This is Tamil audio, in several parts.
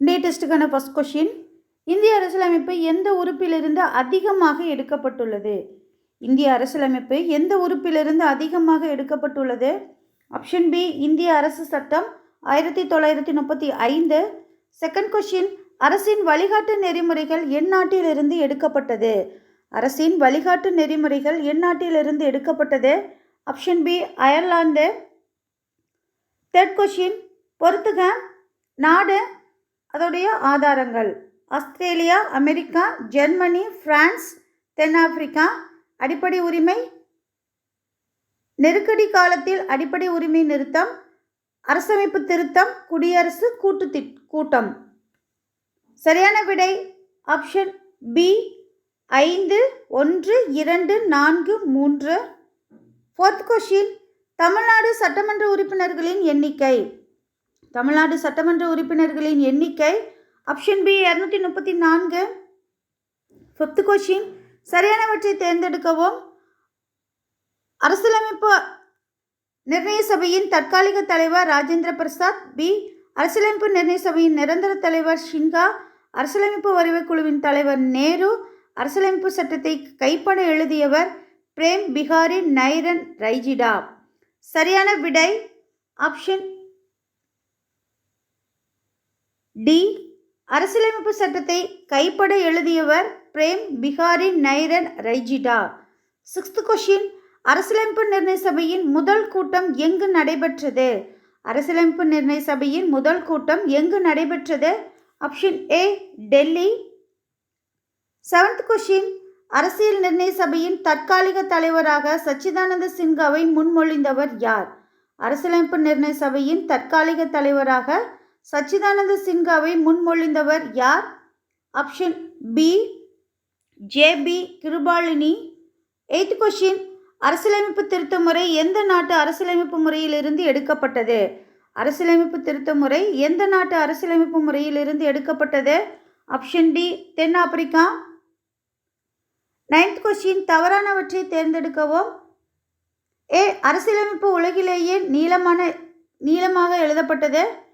இந்திய ஃபஸ்ட் கொஷின் இந்திய அரசியலமைப்பு எந்த உறுப்பிலிருந்து அதிகமாக எடுக்கப்பட்டுள்ளது? இந்திய அரசியலமைப்பு எந்த உறுப்பிலிருந்து அதிகமாக எடுக்கப்பட்டுள்ளது? ஆப்ஷன் பி இந்திய அரசு சட்டம் ஆயிரத்தி தொள்ளாயிரத்தி முப்பத்தி ஐந்து. செகண்ட் கொஷின் அரசின் வழிகாட்டு நெறிமுறைகள் எந்நாட்டிலிருந்து எடுக்கப்பட்டது? அரசின் வழிகாட்டு நெறிமுறைகள் எந்நாட்டிலிருந்து எடுக்கப்பட்டது? Option B Ireland. Third question பொறுத்துக. நாடு அதோடைய ஆதாரங்கள். ஆஸ்திரேலியா அமெரிக்கா ஜெர்மனி பிரான்ஸ் தென்னாப்பிரிக்கா அடிப்படை உரிமை நெருக்கடி காலத்தில் அடிப்படை உரிமை நிறுத்தம் அரசமைப்பு திருத்தம் குடியரசு கூட்டு திட் கூட்டம். சரியான விடை ஆப்ஷன் பி ஐந்து ஒன்று இரண்டு நான்கு மூன்று. ஃபோர்த் கொஷின் தமிழ்நாடு சட்டமன்ற உறுப்பினர்களின் எண்ணிக்கை. தமிழ்நாடு சட்டமன்ற உறுப்பினர்களின் எண்ணிக்கை ஆப்ஷன் பி இரநூத்தி முப்பத்தி நான்கு. ஃபிஃப்த் கொஷின் சரியானவற்றை தேர்ந்தெடுக்கவும். அரசியலமைப்பு நிர்ணய சபையின் தற்காலிக தலைவர் ராஜேந்திர பிரசாத் பி அரசியலமைப்பு நிர்ணய சபையின் நிரந்தர தலைவர் ஷின்கா அரசியலமைப்பு வரைவு குழுவின் தலைவர் நேரு அரசியலமைப்பு சட்டத்தை கைப்பட எழுதியவர் பிரேம் பிகாரி நைரன் ரைஜிடா. சரியான விடை ஆப்ஷன் டி. அரசியலமைப்பு சட்டத்தை கைப்பட எழுதியவர் பிரேம் பிகாரி நைரன் ரைஜிடா. சிக்ஸ்த் கொஷின் அரசியலமைப்பு நிர்ணய சபையின் முதல் கூட்டம் எங்கு நடைபெற்றது? அரசியலமைப்பு நிர்ணய சபையின் முதல் கூட்டம் எங்கு நடைபெற்றது? Option A Delhi. Seventh question அரசியல் நிர்ணய சபையின் தற்காலிக தலைவராக சச்சிதானந்த சின்ஹாவை முன்மொழிந்தவர் யார்? அரசியலமைப்பு நிர்ணய சபையின் தற்காலிக தலைவராக சச்சிதானந்த சின்ஹாவை முன்மொழிந்தவர் யார்? Option B J B Kripalani. Eighth question அரசியலமைப்பு திருத்த முறை எந்த நாட்டு அரசியலமைப்பு முறையிலிருந்து எடுக்கப்பட்டது? அரசியலமைப்பு திருத்த முறை எந்த நாட்டு அரசியலமைப்பு முறையிலிருந்து எடுக்கப்பட்டது? ஆப்ஷன் டி தென்னாப்பிரிக்கா. நைன்த் கொஸ்டின் தவறானவற்றை தேர்ந்தெடுக்கவும். ஏ அரசியலமைப்பு உலகிலேயே நீளமான நீளமாக எழுதப்பட்டது.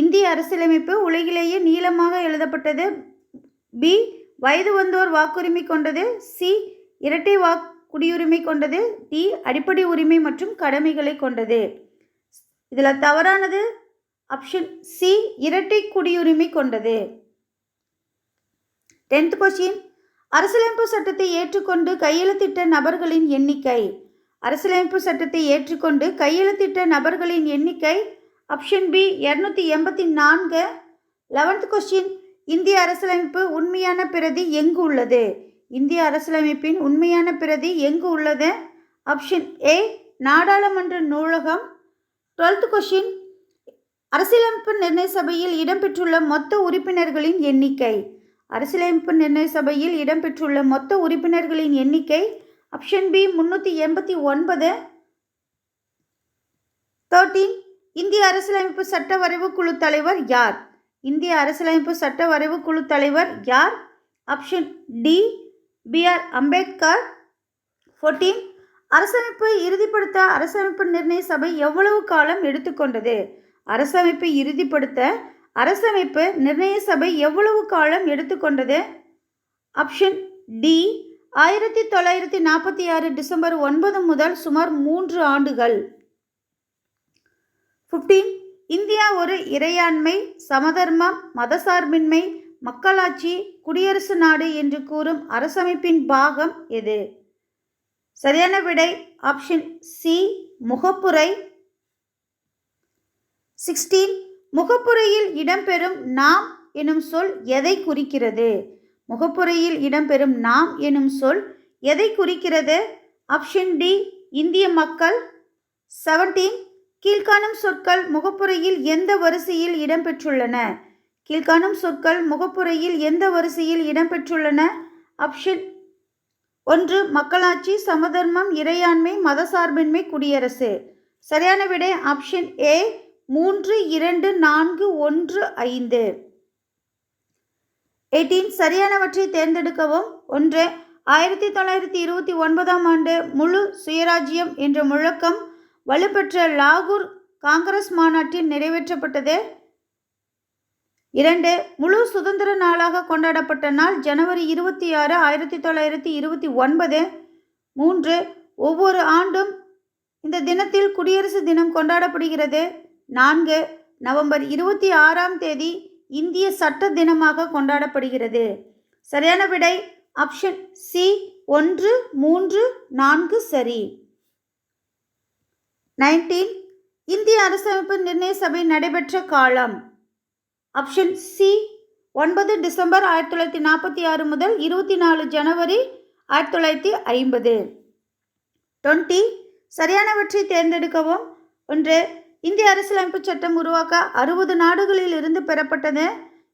இந்திய அரசியலமைப்பு உலகிலேயே நீளமாக எழுதப்பட்டது. பி. வயது வந்தோர் வாக்குரிமை கொண்டது. சி. இரட்டை வாக் குடியுரிமை கொண்டது. டி. அடிப்படை உரிமை மற்றும் கடமைகளை கொண்டது. இதில் தவறானது. Option C. இரட்டை குடியுரிமை கொண்டது. Tenth question. அரசியலமைப்பு சட்டத்தை ஏற்றுக்கொண்டு கையெழுத்திட்ட நபர்களின் எண்ணிக்கை. அரசியலமைப்பு சட்டத்தை ஏற்றுக்கொண்டு கையெழுத்திட்ட நபர்களின் எண்ணிக்கை ஆப்ஷன் பி இரநூத்தி எண்பத்தி நான்கு. லெவன்த் கொஸ்டின் இந்திய அரசியலமைப்பு உண்மையான பிரதி எங்கு உள்ளது? இந்திய அரசியலமைப்பின் உண்மையான பிரதி எங்கு உள்ளது? ஆப்ஷன் ஏ நாடாளுமன்ற நூலகம். டுவெல்த் கொஷின் அரசியலமைப்பு நிர்ணய சபையில் இடம்பெற்றுள்ள மொத்த உறுப்பினர்களின் எண்ணிக்கை. அரசியலமைப்பு நிர்ணய சபையில் இடம்பெற்றுள்ள மொத்த உறுப்பினர்களின் எண்ணிக்கை ஆப்ஷன் பி முன்னூற்றி எண்பத்தி ஒன்பது. தேர்ட்டீன் இந்திய அரசியலமைப்பு சட்ட வரைவு குழு தலைவர் யார்? இந்திய அரசியலமைப்பு சட்ட வரைவு குழு தலைவர் யார்? Option D B R Ambedkar. Fourteen. அரசமைப்பு இறுதிப்படுத்த அரசமைப்பு நிர்ணய சபை எவ்வளவு காலம் எடுத்துக்கொண்டது? அரசமைப்பை இறுதிப்படுத்த அரசமைப்பு நிர்ணய சபை எவ்வளவு காலம் எடுத்துக்கொண்டது? ஆப்ஷன் டி ஆயிரத்தி தொள்ளாயிரத்தி நாற்பத்தி ஆறு டிசம்பர் ஒன்பது முதல் சுமார் மூன்று ஆண்டுகள். ஃபிஃப்டீன் இந்தியா ஒரு இறையாண்மை சமதர்மம் மதசார்பின்மை மக்களாட்சி குடியரசு நாடு என்று கூறும் அரசமைப்பின் பாகம் எது? சரியான விடை ஆப்ஷன் சி முகப்புரை. சிக்ஸ்டீன் முகப்புரையில் இடம்பெறும் நாம் எனும் சொல் எதை குறிக்கிறது? முகப்புரையில் இடம்பெறும் நாம் எனும் சொல் எதை குறிக்கிறது? ஆப்ஷன் டி இந்திய மக்கள். செவன்டீன் கீழ்காணும் சொற்கள் முகப்புரையில் எந்த வரிசையில் இடம்பெற்றுள்ளன? கீழ்காணும் சொற்கள் முகப்புரையில் எந்த வரிசையில் இடம்பெற்றுள்ளன? ஆப்ஷன் ஒன்று மக்களாட்சி சமதர்மம் இறையாண்மை மதசார்பின்மை குடியரசு. சரியான விடை ஆப்ஷன் ஏ மூன்று இரண்டு நான்கு ஒன்று ஐந்து. எயிட்டீன் சரியானவற்றை தேர்ந்தெடுக்கவும். ஒன்று ஆயிரத்தி தொள்ளாயிரத்தி இருபத்தி ஒன்பதாம் ஆண்டு முழு சுயராஜ்யம் என்ற முழக்கம் வலுப்பெற்ற லாகூர் காங்கிரஸ் மாநாட்டில் நிறைவேற்றப்பட்டது. இரண்டு முழு சுதந்திர நாளாக கொண்டாடப்பட்ட நாள் ஜனவரி இருபத்தி ஆறு ஆயிரத்தி தொள்ளாயிரத்தி இருபத்தி ஒன்பது. மூன்று ஒவ்வொரு ஆண்டும் இந்த தினத்தில் குடியரசு தினம் கொண்டாடப்படுகிறது. நான்கு நவம்பர் இருபத்தி ஆறாம் தேதி இந்திய சட்ட தினமாக கொண்டாடப்படுகிறது. சரியான விடை ஆப்ஷன் சி ஒன்று மூன்று நான்கு சரி. நைன்டீன். இந்திய அரசமைப்பு நிர்ணய சபை நடைபெற்ற காலம். ஆப்ஷன் சி ஒன்பது டிசம்பர் ஆயிரத்தி தொள்ளாயிரத்தி நாற்பத்தி ஆறு முதல் இருபத்தி நாலு ஜனவரி ஆயிரத்தி தொள்ளாயிரத்தி ஐம்பது. டுவெண்ட்டி சரியானவற்றை தேர்ந்தெடுக்கவும். ஒன்று இந்திய அரசியலமைப்பு சட்டம் உருவாக்க அறுபது நாடுகளில் இருந்து பெறப்பட்டது.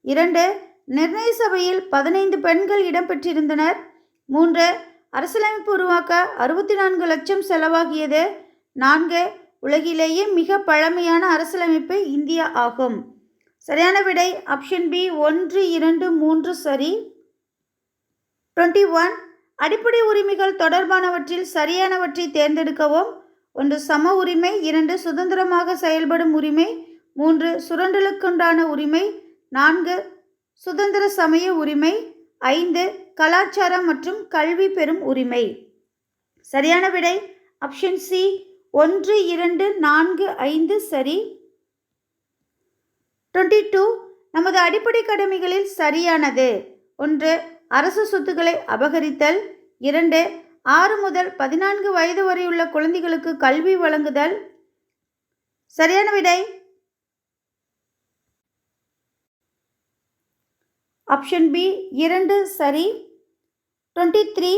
இரண்டு நிர்ணய சபையில் பதினைந்து பெண்கள் இடம்பெற்றிருந்தனர் மூன்று அரசியலமைப்பு உருவாக்க அறுபத்தி நான்கு லட்சம் செலவாகியது. நான்கு உலகிலேயே மிக பழமையான அரசியலமைப்பு இந்தியா ஆகும். சரியான விடை ஆப்ஷன் பி ஒன்று இரண்டு மூன்று சரி. டுவெண்ட்டி ஒன் அடிப்படை உரிமைகள் தொடர்பானவற்றில் சரியானவற்றை தேர்ந்தெடுக்கவும். ஒன்று சம உரிமை இரண்டு சுதந்திரமாக செயல்படும் உரிமை. மூன்று சுரண்டலுக்குண்டான உரிமை. நான்கு சுதந்திர சமய உரிமை. ஐந்து கலாச்சாரம் மற்றும் கல்வி பெறும் உரிமை. சரியான விடை ஆப்ஷன் சி ஒன்று இரண்டு நான்கு ஐந்து சரி? டுவெண்ட்டி டூ நமது அடிப்படை கடமைகளில் சரியானது. ஒன்று அரசு சொத்துக்களை அபகரித்தல். இரண்டு ஆறு முதல் பதினான்கு வயது வரையுள்ள குழந்தைகளுக்கு கல்வி வழங்குதல். சரியான விடை? ஆப்ஷன் பி இரண்டு சரி? டுவெண்ட்டி த்ரீ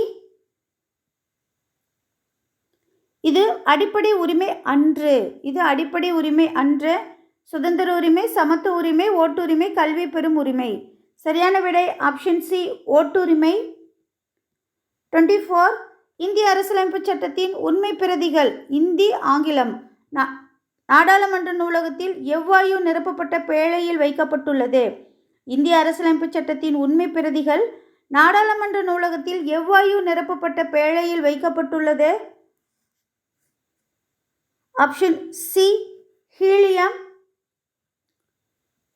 இது அடிப்படை உரிமை அன்று. இது அடிப்படை உரிமை அன்று. சுதந்திர உரிமை சமத்துவ உரிமை ஓட்டுரிமை கல்வி பெறும் உரிமை. சரியான விடை ஆப்ஷன் சி ஓட்டுரிமை. டுவெண்ட்டி ஃபோர் இந்திய அரசியலமைப்பு சட்டத்தின் உண்மை பிரதிகள் இந்தி ஆங்கிலம். நா- நாடாளுமன்ற நூலகத்தில் எவ்வாயு நிரப்பப்பட்ட பேழையில் வைக்கப்பட்டுள்ளது? இந்திய அரசியலமைப்பு சட்டத்தின் உண்மை பிரதிகள் நாடாளுமன்ற நூலகத்தில் எவ்வாயு நிரப்பப்பட்ட பேழையில் வைக்கப்பட்டுள்ளது? Option C helium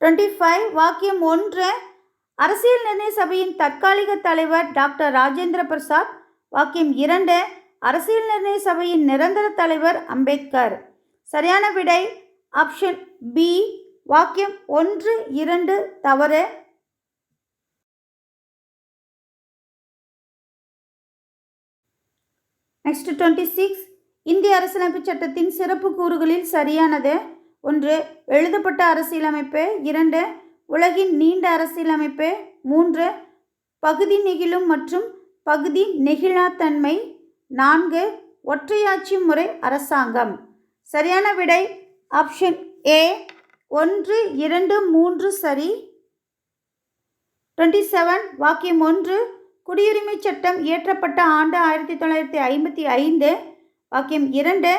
twenty five வாக்கியம் ஒன்று. அரசியல் நிர்ணய சபையின் தற்காலிக தலைவர் டாக்டர் ராஜேந்திர பிரசாத். வாக்கியம் இரண்டு அரசியல் நிர்ணய சபையின் நிரந்தர தலைவர் அம்பேத்கர். சரியான விடை ஆப்ஷன் பி வாக்கியம் ஒன்று இரண்டு தவறு. நெக்ஸ்ட் டுவெண்ட்டி சிக்ஸ் இந்திய அரசியலமைப்பு சட்டத்தின் சிறப்பு கூறுகளில் சரியானது. ஒன்று எழுதப்பட்ட அரசியலமைப்பு. இரண்டு உலகின் நீண்ட அரசியலமைப்பு. மூன்று பகுதி நெகிழும் மற்றும் பகுதி நெகிழாத்தன்மை. நான்கு ஒற்றையாட்சி முறை அரசாங்கம். சரியான விடை ஆப்ஷன் ஏ. ஒன்று இரண்டு மூன்று சரி. டுவெண்ட்டி செவன் வாக்கியம் ஒன்று. குடியுரிமை சட்டம் இயற்றப்பட்ட ஆண்டு ஆயிரத்தி தொள்ளாயிரத்தி ஐம்பத்தி ஐந்து. வாக்கியம் இரண்டு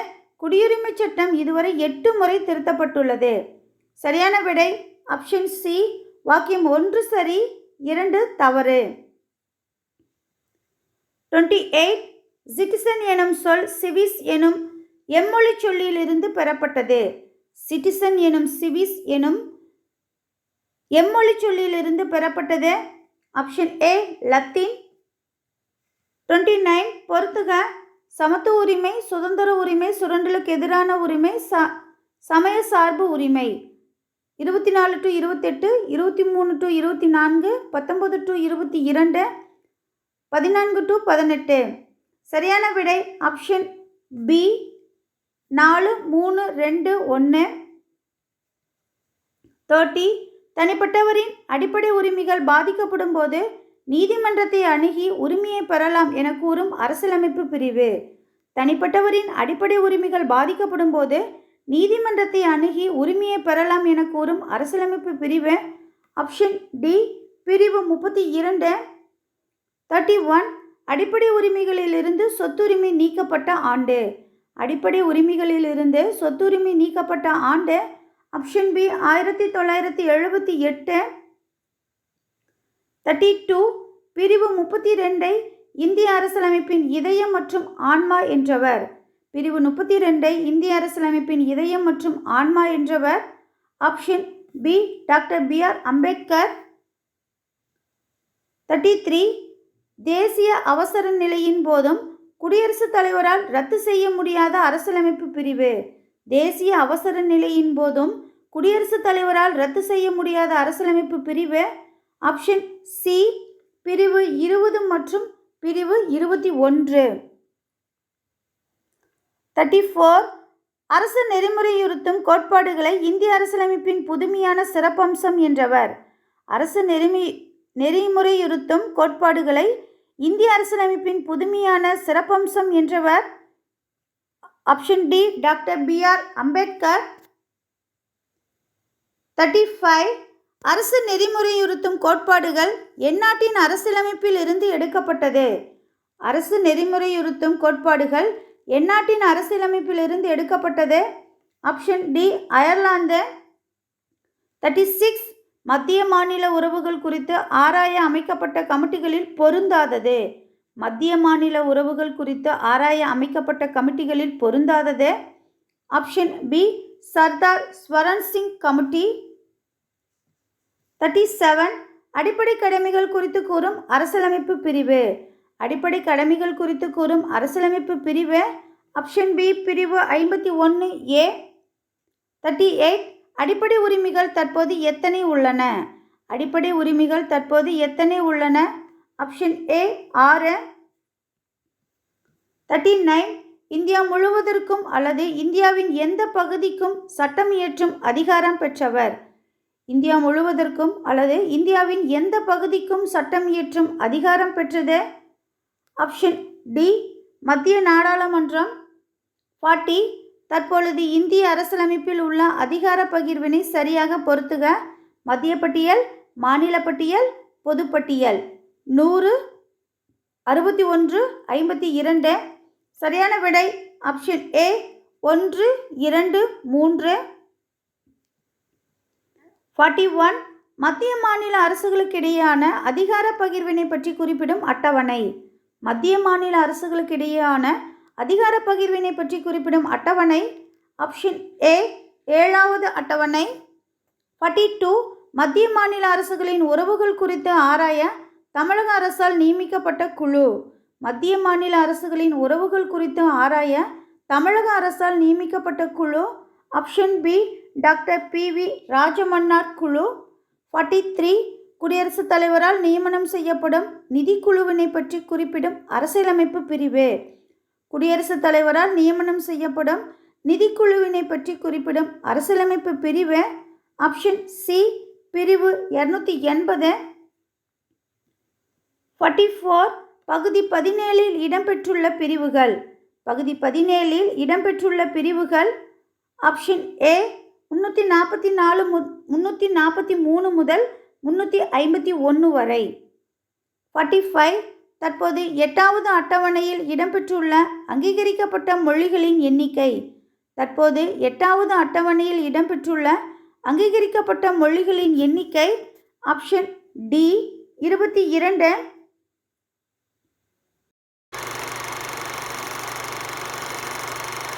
குடியுரிமை சட்டம் இதுவரை எட்டு முறை திருத்தப்பட்டுள்ளது. சரியான விடை ஆப்ஷன் சி வாக்கியம் ஒன்று சரி இரண்டு தவறு. டுவெண்ட்டி எயிட் சிட்டிசன் எனும் சொல் சிவிஸ் எனும் எம்மொழி சொல்லியிலிருந்து பெறப்பட்டது. சிட்டிசன் எனும் சிவிஸ் எனும் எம்மொழி சொல்லியிலிருந்து பெறப்பட்டது. Option A Latin twenty nine பொறுத்துக சமத்துவ உரிமை சுதந்திர உரிமை சுரண்டலுக்கு எதிரான உரிமை ச சமய சார்பு உரிமை. இருபத்தி நாலு டு இருபத்தெட்டு இருபத்தி மூணு டு இருபத்தி நான்கு பத்தொம்பது டு இருபத்தி இரண்டு பதினான்கு டு பதினெட்டு. சரியான விடை ஆப்ஷன் பி நாலு மூணு ரெண்டு ஒன்று தேர்ட்டி தனிப்பட்டவரின் அடிப்படை உரிமைகள் பாதிக்கப்படும் போது நீதிமன்றத்தை அணுகி உரிமையை பெறலாம் என கூறும் அரசியலமைப்பு பிரிவு. தனிப்பட்டவரின் அடிப்படை உரிமைகள் பாதிக்கப்படும் போது நீதிமன்றத்தை அணுகி உரிமையை பெறலாம் என கூறும் அரசியலமைப்பு பிரிவு. ஆப்ஷன் டி பிரிவு முப்பத்தி இரண்டு தேர்ட்டி ஒன் அடிப்படை உரிமைகளிலிருந்து சொத்துரிமை நீக்கப்பட்ட ஆண்டு. அடிப்படை உரிமைகளிலிருந்து சொத்துரிமை நீக்கப்பட்ட ஆண்டு. ஆப்ஷன் பி ஆயிரத்தி தொள்ளாயிரத்தி எழுபத்தி எட்டு தேர்ட்டி டூ பிரிவு முப்பத்தி ரெண்டை இந்திய அரசியலமைப்பின் இதயம் மற்றும் ஆன்மா என்றவர். பிரிவு முப்பத்தி ரெண்டை இந்திய அரசியலமைப்பின் இதயம் மற்றும் ஆன்மா என்றவர். Option B doctor B R Ambedkar. Thirty three தேசிய அவசர நிலையின் போதும் குடியரசுத் தலைவரால் ரத்து செய்ய முடியாத அரசியலமைப்பு பிரிவு. தேசிய அவசர நிலையின் போதும் குடியரசுத் தலைவரால் ரத்து செய்ய முடியாத அரசியலமைப்பு பிரிவு. ஆப்ஷன் சி பிரிவு இருபது மற்றும் பிரிவு இருபத்தி ஒன்று. தேர்ட்டி ஃபோர் அரசு நெறிமுறையுறுத்தும் கோட்பாடுகளை இந்திய அரசியலமைப்பின் புதுமையான சிறப்பம்சம் என்றவர். அரசு நெறிமி நெறிமுறையுறுத்தும் கோட்பாடுகளை இந்திய அரசியலமைப்பின் புதுமையான சிறப்பம்சம் என்றவர். Option D doctor B R Ambedkar. Thirty five அரசு நெறிமுறையுறுத்தும் கோட்பாடுகள் எந்நாட்டின் அரசியலமைப்பில் இருந்து எடுக்கப்பட்டது. அரசு நெறிமுறையுறுத்தும் கோட்பாடுகள் எந்நாட்டின் அரசியலமைப்பில் இருந்து எடுக்கப்பட்டது. Option D Ireland. Thirty six மத்திய மாநில உறவுகள் குறித்து ஆராய அமைக்கப்பட்ட கமிட்டிகளில் பொருந்தாதது. மத்திய மாநில உறவுகள் குறித்து ஆராய அமைக்கப்பட்ட கமிட்டிகளில் பொருந்தாதது. Option B Sardar Swaran Singh committee. Thirty seven அடிப்படை கடமைகள் குறித்து கூறும் அரசியலமைப்பு பிரிவு. அடிப்படை கடமைகள் குறித்து கூறும் அரசியலமைப்பு பிரிவு. ஆப்ஷன் பி பிரிவு ஐம்பத்தி ஒன்று ஏ தேர்ட்டி எயிட் அடிப்படை உரிமைகள் தற்போது எத்தனை உள்ளன? அடிப்படை உரிமைகள் தற்போது எத்தனை உள்ளன? ஆப்ஷன் ஏ ஆறு. தேர்ட்டி நைன் இந்தியா முழுவதற்கும் அல்லது இந்தியாவின் எந்த பகுதிக்கும் சட்டம் இயற்றும் அதிகாரம் பெற்றவர். இந்தியா முழுவதற்கும் அல்லது இந்தியாவின் எந்த பகுதிக்கும் சட்டம் இயற்றும் அதிகாரம் பெற்றது? ஆப்ஷன் டி மத்திய நாடாளுமன்றம். ஃபார்ட்டி தற்பொழுது இந்திய அரசியலமைப்பில் உள்ள அதிகார பகிர்வினை சரியாக பொருத்துக. மத்திய பட்டியல் மாநில பட்டியல் பொதுப்பட்டியல் நூறு அறுபத்தி ஒன்று ஐம்பத்தி இரண்டு. சரியான விடை ஆப்ஷன் ஏ ஒன்று இரண்டு மூன்று. ஃபார்ட்டி ஒன் மத்திய மாநில அரசுகளுக்கிடையான அதிகார பகிர்வினை பற்றி குறிப்பிடும் அட்டவணை. மத்திய மாநில அரசுகளுக்கிடையான அதிகார பகிர்வினை பற்றி குறிப்பிடும் அட்டவணை. ஆப்ஷன் ஏ ஏழாவது அட்டவணை. ஃபார்ட்டி டூ மத்திய மாநில அரசுகளின் உறவுகள் குறித்து ஆராய தமிழக அரசால் நியமிக்கப்பட்ட குழு. மத்திய மாநில அரசுகளின் உறவுகள் குறித்து ஆராய தமிழக அரசால் நியமிக்கப்பட்ட குழு. Option B doctor P V Rajamannar குழு ஃபார்ட்டி த்ரீ குடியரசுத் தலைவரால் நியமனம் செய்யப்படும் நிதிக்குழுவினை பற்றி குறிப்பிடும் அரசியலமைப்பு பிரிவு. குடியரசுத் தலைவரால் நியமனம் செய்யப்படும் நிதிக்குழுவினை பற்றி குறிப்பிடும் அரசியலமைப்பு பிரிவு ஆப்ஷன் சி பிரிவு இரநூத்தி எண்பது. ஃபார்ட்டி ஃபோர் பகுதி பதினேழில் இடம்பெற்றுள்ள பிரிவுகள். பகுதி பதினேழில் இடம்பெற்றுள்ள பிரிவுகள் ஆப்ஷன் ஏ முந்நூற்றி நாற்பத்தி நாலு மு முந்நூற்றி நாற்பத்தி மூணு முதல் முந்நூற்றி ஐம்பத்தி ஒன்று வரை. ஃபார்ட்டி ஃபைவ் தற்போது எட்டாவது அட்டவணையில் இடம்பெற்றுள்ள அங்கீகரிக்கப்பட்ட மொழிகளின் எண்ணிக்கை. தற்போது எட்டாவது அட்டவணையில் இடம்பெற்றுள்ள அங்கீகரிக்கப்பட்ட மொழிகளின் எண்ணிக்கை ஆப்ஷன் டி இருபத்தி இரண்டு